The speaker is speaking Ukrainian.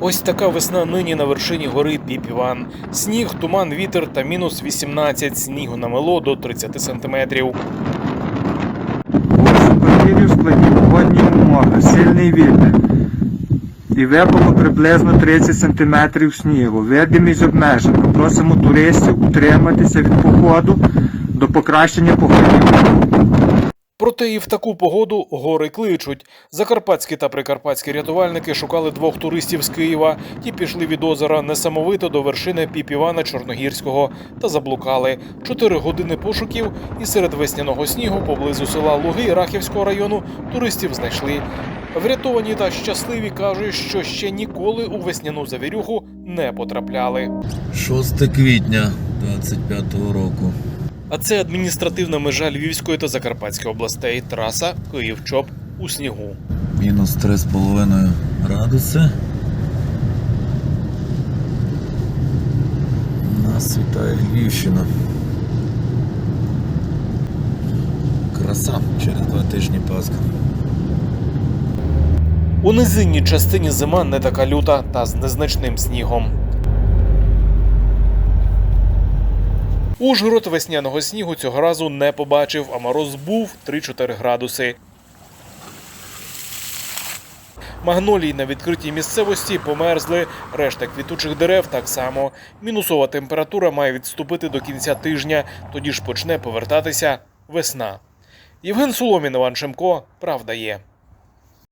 Ось така весна нині на вершині гори Піпіван. Сніг, туман, вітер та мінус 18. Снігу намело до 30 сантиметрів. Ось квартирі в складні погодні умови, сильний вітер. І випало приблизно 30 см снігу. Видимість обмежена. Просимо туристів утриматися від походу до покращення погодних Проте і в таку погоду гори кличуть. Закарпатські та прикарпатські рятувальники шукали двох туристів з Києва. Ті пішли від озера несамовито до вершини Піпівана Чорногірського та заблукали. Чотири години пошуків, і серед весняного снігу поблизу села Луги Рахівського району туристів знайшли. Врятовані та щасливі кажуть, що ще ніколи у весняну завірюху не потрапляли. 6 квітня 25-го року. А це адміністративна межа Львівської та Закарпатської областей. Траса Київ-Чоп у снігу. Мінус 3,5 градуси. Нас вітає Львівщина. Краса через два тижні Пасха. У низинній частині зима не така люта та з незначним снігом. Ужгород весняного снігу цього разу не побачив, а мороз був 3-4 градуси. Магнолії на відкритій місцевості померзли, решта квітучих дерев так само. Мінусова температура має відступити до кінця тижня, тоді ж почне повертатися весна. Євген Соломін, Іван Шемко, правда є.